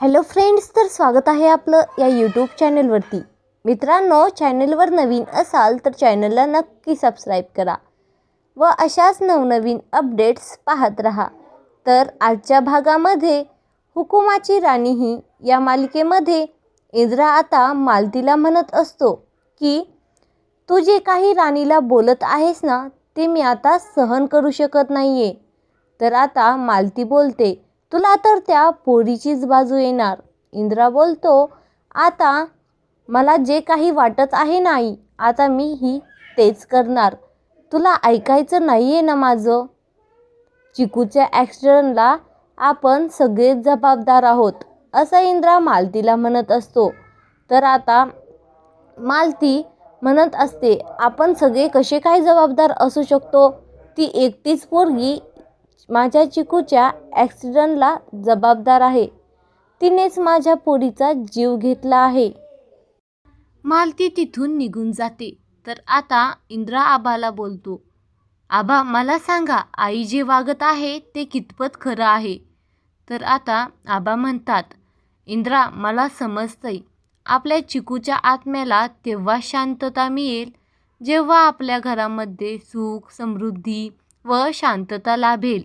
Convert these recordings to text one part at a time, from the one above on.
Hello friends तर स्वागत आहे आपलं या यूट्यूब चॅनलवरती मित्रांनो चॅनलवर नवीन असाल तर चॅनलला नक्की सबस्क्राईब करा व अशाच नवनवीन अपडेट्स पाहत राहा. तर आजच्या भागामध्ये हुकुमाची राणी ही या मालिकेमध्ये इंद्रा आता मालतीला म्हणत असतो की तू जे काही राणीला बोलत आहेस ना ते मी आता सहन करू शकत नाही आहे तर आता मालती बोलते तुला तर त्या पोरीचीच बाजू येणार. इंद्रा बोलतो आता मला जे काही वाटत आहे नाही आता मी ही तेच करणार. तुला ऐकायचं नाही आहे ना माझं? चिकूच्या ॲक्सिडेंटला आपण सगळेच जबाबदार आहोत असं इंद्रा मालतीला म्हणत असतो. तर आता मालती म्हणत असते आपण सगळे कसे काय जबाबदार असू शकतो? ती एकटीच पोरगी माझ्या चिकूच्या ॲक्सिडंटला जबाबदार आहे. तिनेच माझ्या पोरीचा जीव घेतला आहे. मालती तिथून निघून जाते. तर आता इंद्रा आबाला बोलतो आबा मला सांगा आई जे वागत आहे ते कितपत खरं आहे? तर आता आबा म्हणतात इंद्रा मला समजतंय. आपल्या चिकूच्या आत्म्याला तेव्हा शांतता मिळेल जेव्हा आपल्या घरामध्ये सुख समृद्धी व शांतता लाभेल.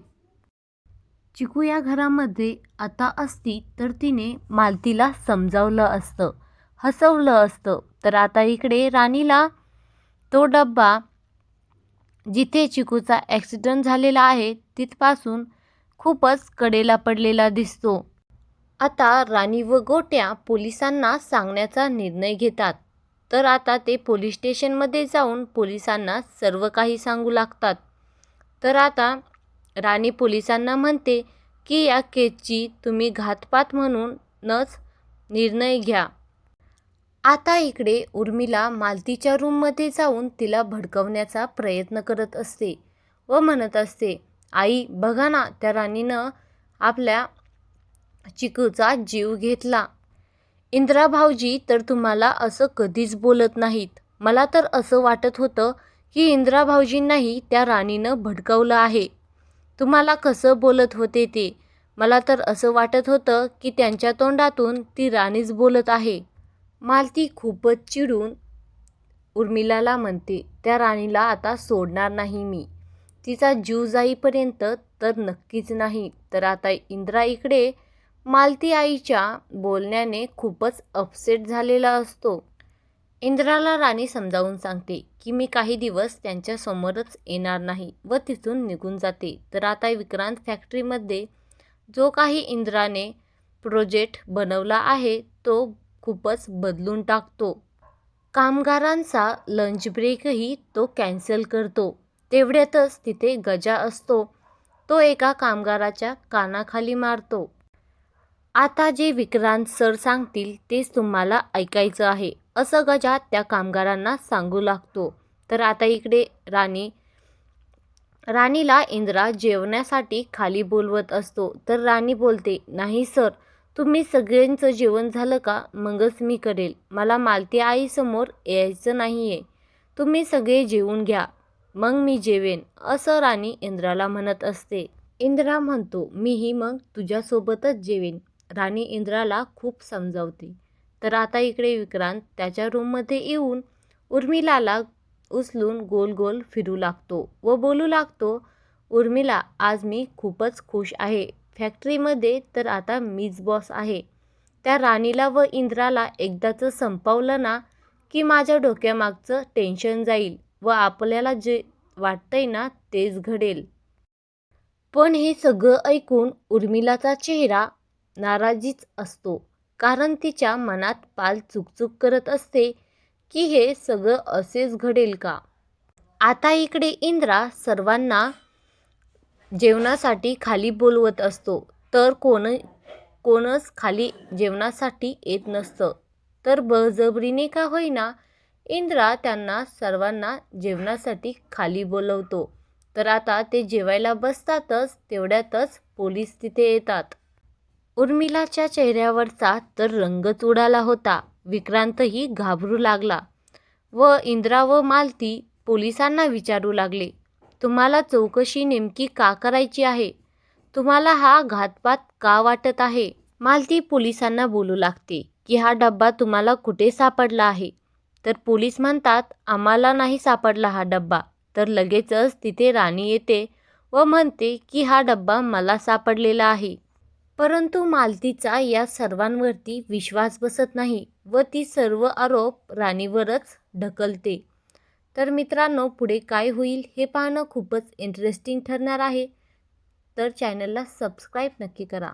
चिकू या घरामध्ये आता असती तर तिने मालतीला समजावलं असतं हसवलं असतं. तर आता इकडे राणीला तो डब्बा जिथे चिकूचा ॲक्सिडंट झालेला आहे तिथपासून खूपच कडेला पडलेला दिसतो. आता राणी व गोट्या पोलिसांना सांगण्याचा निर्णय घेतात. तर आता ते पोलीस स्टेशनमध्ये जाऊन पोलिसांना सर्व काही सांगू लागतात. तर आता राणी पोलिसांना म्हणते की या केसची तुम्ही घातपात म्हणूनच निर्णय घ्या. आता इकडे उर्मिला मालतीच्या रूममध्ये जाऊन तिला भडकवण्याचा प्रयत्न करत असते व म्हणत असते आई बघा ना त्या राणीनं आपल्या चिकूचा जीव घेतला. इंदिरा भाऊजी तर तुम्हाला असं कधीच बोलत नाहीत. मला तर असं वाटत होतं की इंदिरा भाऊजींनाही त्या राणीनं भडकवलं आहे. तुम्हाला कसं बोलत होते ते? मला तर असं वाटत होतं की त्यांच्या तोंडातून ती राणीच बोलत आहे. मालती खूपच चिडून उर्मिलाला म्हणते त्या राणीला आता सोडणार नाही मी. तिचा जीव जाईपर्यंत तर नक्कीच नाही. तर आता इंद्रा इकडे मालती आईच्या बोलण्याने खूपच अपसेट झालेला असतो. इंद्राला राणी समजावून सांगते की मी काही दिवस त्यांच्यासमोरच येणार नाही व तिथून निघून जाते. तर आता विक्रांत फॅक्टरीमध्ये जो काही इंद्राने प्रोजेक्ट बनवला आहे तो खूपच बदलून टाकतो. कामगारांचा लंच ब्रेकही तो कॅन्सल करतो. तेवढ्यातच तिथे गजा असतो. तो एका कामगाराच्या कानाखाली मारतो. आता जे विक्रांत सर सांगतील तेच तुम्हाला ऐकायचं आहे. असं गजा त्या कामगारांना सांगू लागतो. तर आता इकडे राणी राणीला इंद्रा जेवण्यासाठी खाली बोलवत असतो. तर राणी बोलते नाही सर तुम्ही सगळ्यांचं जेवण झालं का? मगच मी करेल. मला मालती आईसमोर यायचं नाही आहे तुम्ही सगळे जेवून घ्या. मग मी जेवेन. असं राणी इंद्राला म्हणत असते. इंद्रा म्हणतो मीही मग तुझ्यासोबतच जेवेन. राणी इंद्राला खूप समजावते. तर आता इकडे विक्रांत त्याच्या रूममध्ये येऊन उर्मिलाला उचलून गोल गोल फिरू लागतो व बोलू लागतो उर्मिला आज मी खूपच खुश आहे. फॅक्टरीमध्ये तर आता मीच बॉस आहे त्या राणीला व इंद्राला एकदाचं संपवलं ना की माझ्या डोक्यामागचं टेन्शन जाईल व आपल्याला जे वाटतंय ना तेच घडेल. पण हे सगळं ऐकून उर्मिलाचा चेहरा नाराजीच असतो. कारण तिच्या मनात पाल चुकचुक करत असते की हे सगळं असेच घडेल का? आता इकडे इंद्रा सर्वांना जेवणासाठी खाली बोलवत असतो तर कोण कोणच खाली जेवणासाठी येत नसतं. तर बळजबरीने का होईना इंद्रा त्यांना सर्वांना जेवणासाठी खाली बोलवतो. तर आता ते जेवायला बसतातच तेवढ्यातच पोलीस तिथे येतात. उर्मिलाच्या चेहऱ्यावरचा तर रंगच उडाला होता. विक्रांतही घाबरू लागला. व इंद्रा व मालती पोलिसांना विचारू लागले तुम्हाला चौकशी नेमकी का करायची आहे? तुम्हाला हा घातपात का वाटत आहे? मालती पोलिसांना बोलू लागते की हा डब्बा तुम्हाला कुठे सापडला आहे? तर पोलीस म्हणतात आम्हाला नाही सापडला हा डब्बा. तर लगेचच तिथे राणी येते व म्हणते की हा डब्बा मला सापडलेला आहे. परंतु मालतीचा या सर्वांवरती विश्वास बसत नाही व ती सर्व आरोप राणीवरच ढकलते. तर मित्रांनो पुढे काय होईल हे पाहणं खूपच इंटरेस्टिंग ठरणार आहे. तर चॅनलला सबस्क्राईब नक्की करा.